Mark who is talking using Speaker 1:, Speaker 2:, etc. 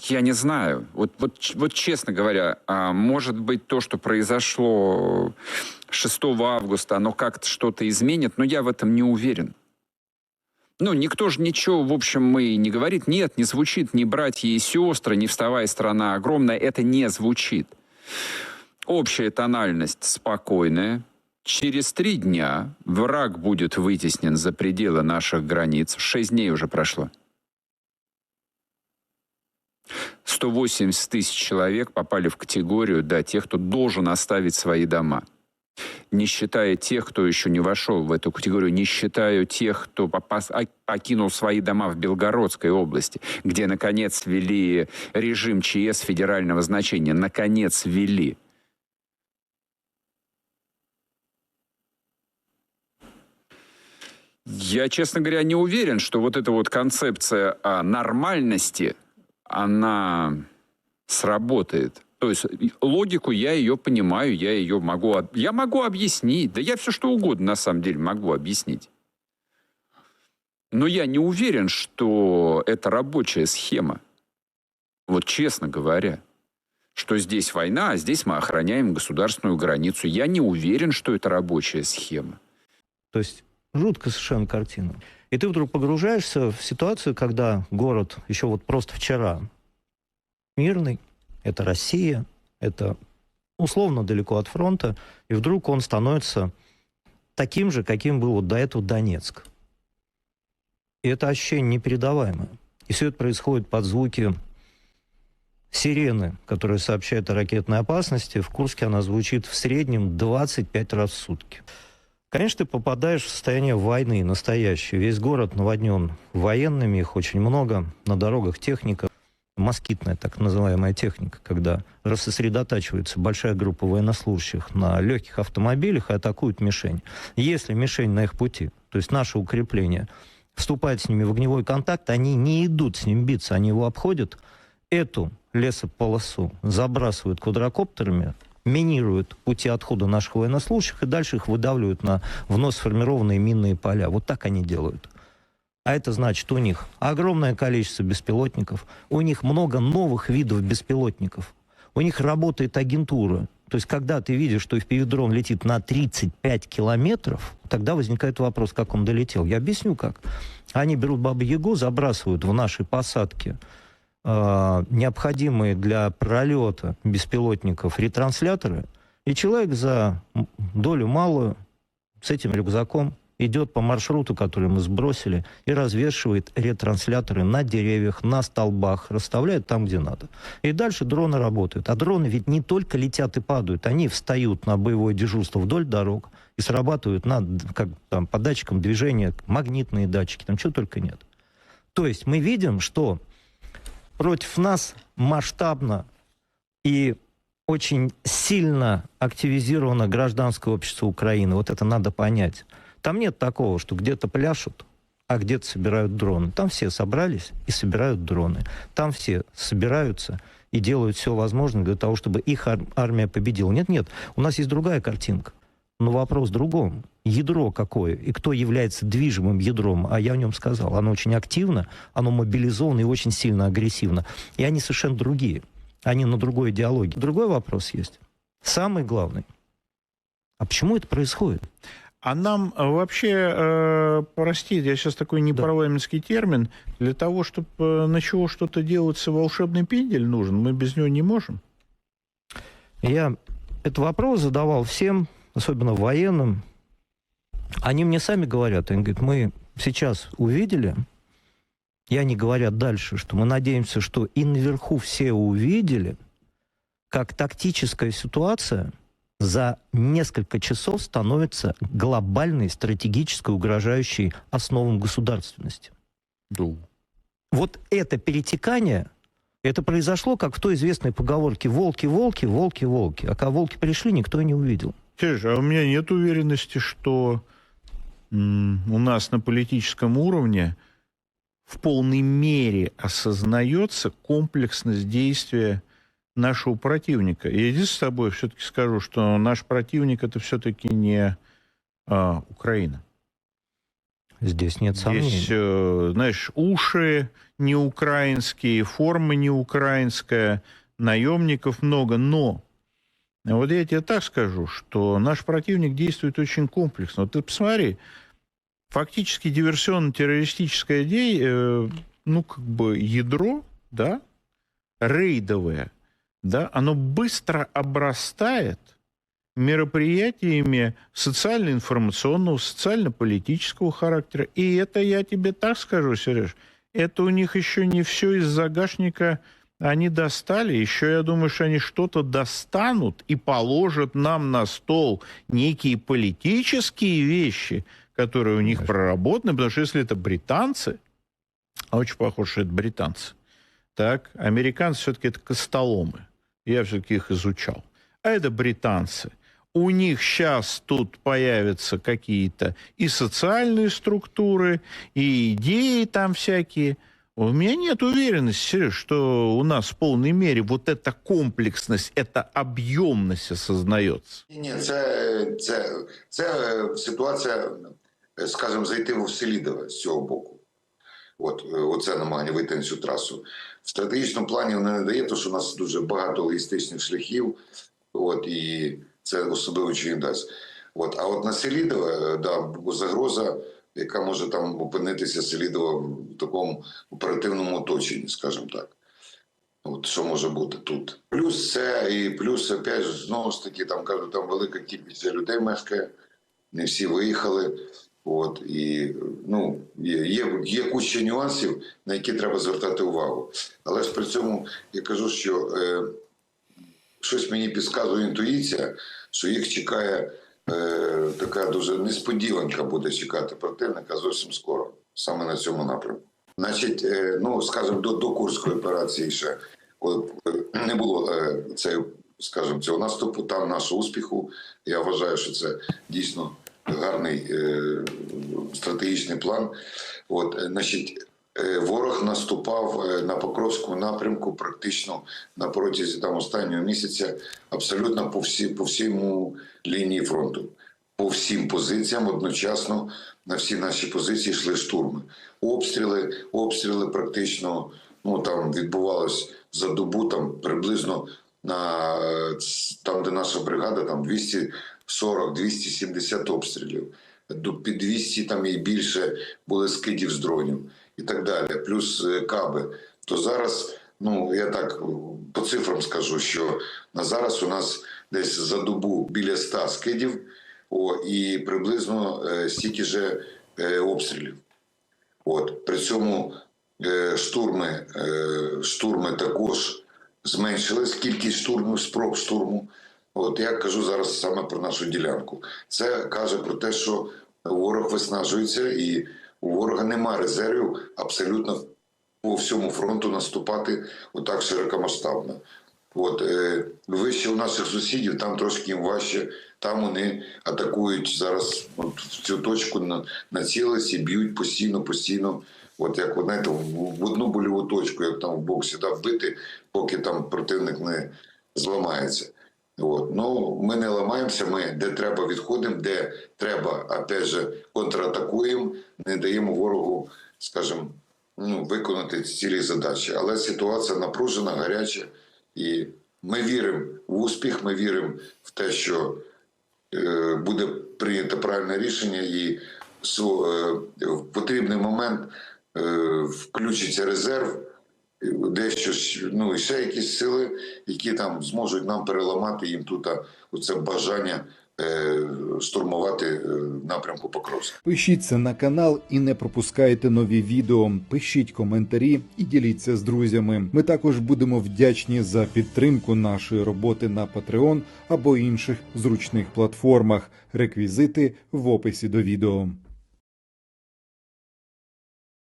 Speaker 1: Я не знаю. Вот, вот, вот честно говоря, а может быть то, что произошло 6 августа, оно как-то что-то изменит, но я в этом не уверен. Ну, никто же ничего, в общем, мы не говорит. Нет, не звучит ни братья и сестры, ни вставая страна огромная. Это не звучит. Общая тональность спокойная. Через три дня враг будет вытеснен за пределы наших границ. Шесть дней уже прошло. 180 тысяч человек попали в категорию да, тех, кто должен оставить свои дома. Не считая тех, кто еще не вошел в эту категорию, не считая тех, кто попас, покинул свои дома в Белгородской области, где, наконец, ввели режим ЧС федерального значения. Наконец, ввели. Я, честно говоря, не уверен, что вот эта вот концепция о нормальности – она сработает. То есть логику я ее понимаю, я ее могу, я могу объяснить. Да я все что угодно на самом деле могу объяснить. Но я не уверен, что это рабочая схема. Вот честно говоря, что здесь война, а здесь мы охраняем государственную границу. Я не уверен, что это рабочая схема.
Speaker 2: То есть жуткая совершенно картина. И ты вдруг погружаешься в ситуацию, когда город еще вот просто вчера мирный, это Россия, это условно далеко от фронта, и вдруг он становится таким же, каким был вот до этого Донецк. И это ощущение непередаваемое. И все это происходит под звуки сирены, которая сообщает о ракетной опасности. В Курске она звучит в среднем 25 раз в сутки. Конечно, ты попадаешь в состояние войны настоящее. Весь город наводнен военными, их очень много, на дорогах техника, москитная так называемая техника, когда рассосредотачивается большая группа военнослужащих на легких автомобилях и атакуют мишень. Если мишень на их пути, то есть наше укрепление, вступает с ними в огневой контакт, они не идут с ним биться, они его обходят, эту лесополосу забрасывают квадрокоптерами, минируют пути отхода наших военнослужащих и дальше их выдавливают на вновь сформированные минные поля. Вот так они делают. А это значит, у них огромное количество беспилотников, у них много новых видов беспилотников, у них работает агентура. То есть, когда ты видишь, что FPV-дрон летит на 35 километров, тогда возникает вопрос, как он долетел. Я объясню, как. Они берут Бабу-Ягу, забрасывают в наши посадки э, необходимые для пролета беспилотников ретрансляторы, и человек за долю малую с этим рюкзаком идет по маршруту, который мы сбросили, и развешивает ретрансляторы на деревьях, на столбах, расставляет там, где надо. И дальше дроны работают. А дроны ведь не только летят и падают, они встают на боевое дежурство вдоль дорог и срабатывают на, как, там, по датчикам движения, магнитные датчики, там чего только нет. То есть мы видим, что против нас масштабно и очень сильно активизировано гражданское общество Украины. Вот это надо понять. Там нет такого, что где-то пляшут, а где-то собирают дроны. Там все собрались и собирают дроны. Там все собираются и делают все возможное для того, чтобы их ар- армия победила. Нет, нет, у нас есть другая картинка. Но вопрос в другом. Ядро какое? И кто является движимым ядром? А я о нем сказал. Оно очень активно, оно мобилизовано и очень сильно агрессивно. И они совершенно другие. Они на другой идеологии. Другой вопрос есть. Самый главный. А почему это происходит?
Speaker 3: А нам э, вообще, э, простите, я сейчас такой непарламентский да. термин, для того, чтобы э, начало что-то делаться, волшебный пендель нужен, мы без него не можем?
Speaker 2: Я этот вопрос задавал всем, особенно военным, они мне сами говорят, они говорят, мы сейчас увидели, и они говорят дальше, что мы надеемся, что и наверху все увидели, как тактическая ситуация за несколько часов становится глобальной, стратегической, угрожающей основам государственности. Да. Вот это перетекание это произошло, как в той известной поговорке «волки, волки, волки, волки». А когда волки пришли, никто и не увидел.
Speaker 3: Сереж, а у меня нет уверенности, что у нас на политическом уровне в полной мере осознается комплексность действия нашего противника. И здесь с тобой все-таки скажу, что наш противник это все-таки не а, Украина.
Speaker 2: Здесь нет сомнений.
Speaker 3: Здесь, э, знаешь, уши не украинские, форма не украинская, наемников много, но вот я тебе так скажу, что наш противник действует очень комплексно. Вот ты посмотри, фактически диверсионно-террористическое де... Э, ну, как бы ядро, да, рейдовое, да, оно быстро обрастает мероприятиями социально-информационного, социально-политического характера. И это я тебе так скажу, Сереж, это у них еще не все из загашника они достали. Еще я думаю, что они что-то достанут и положат нам на стол некие политические вещи, которые у них Конечно. проработаны, потому что если это британцы, а очень похоже, что это британцы, так, американцы все-таки это костоломы. Я все-таки их изучал. А это британцы – у них сейчас тут появятся какие-то и социальные структуры, и идеи там всякие. У меня нет уверенности, Сереж, что у нас в полной мере вот эта комплексность, эта объемность осознается.
Speaker 4: Ні, це, це, це ситуація, скажімо, зайти в Селідове з цього боку. От, оце намагання вийти на цю трасу. В стратегічному плані воно не дає, тому що у нас дуже багато логістичних шляхів. От, і це особливо чи дасть. От, а от на Селідове, да, загроза, яка може там опинитися Селідова в такому оперативному оточенні, скажімо так. От що може бути тут. Плюс це і плюс, опять ж, знову ж таки, там кажуть, там велика кількість людей мешкає, не всі виїхали. От і ну є є, є куча нюансів, на які треба звертати увагу. Але ж при цьому я кажу, що е, щось мені підказує інтуїція, що їх чекає така дуже несподіванка буде чекати противника зовсім скоро, саме на цьому напрямку. Значить, е, ну скажімо, до до Курської операції ще коли не було е, це, скажімо, цього наступу, там нашого успіху. Я вважаю, що це дійсно гарний е, стратегічний план. От, е, значить, Е, ворог наступав е, на Покровському напрямку практично на протязі там останнього місяця, абсолютно по всі по всьому лінії фронту, по всім позиціям одночасно на всі наші позиції йшли штурми. Обстріли, обстріли практично ну там відбувалось за добу, там приблизно на там, де наша бригада, там 240-270 обстрілів. До під 200 там і більше були скидів з дронів і так далі, плюс е, каби, то зараз, ну я так по цифрам скажу, що на зараз у нас десь за добу біля 100 скидів о, і приблизно е, стільки же е, обстрілів. От при цьому е, штурми, е, штурми також зменшились, кількість штурмів, спроб штурму. От я кажу зараз саме про нашу ділянку. Це каже про те, що ворог виснажується і у ворога немає резервів абсолютно по всьому фронту наступати отак широкомасштабно. От е, вище у наших сусідів там трошки їм важче. Там вони атакують зараз от, в цю точку на націлилися і б'ють постійно, постійно. От як знаєте, в одну больову точку, як там в боксі да, вбити, поки там противник не зламається. От. Ну, Ми не ламаємося, ми де треба відходимо, де треба, опять же, контратакуємо, не даємо ворогу, скажімо, ну, виконати цілі задачі. Але ситуація напружена, гаряча, і ми віримо в успіх, ми віримо в те, що е, буде прийнято правильне рішення, і е, в потрібний момент е, включиться резерв дещо ну і ще якісь сили, які там зможуть нам переламати їм тут оце бажання. Е, штурмувати е, напрямку Покровська.
Speaker 5: Пишіться на канал і не пропускайте нові відео. Пишіть коментарі і діліться з друзями. Ми також будемо вдячні за підтримку нашої роботи на Patreon або інших зручних платформах. Реквізити в описі до відео.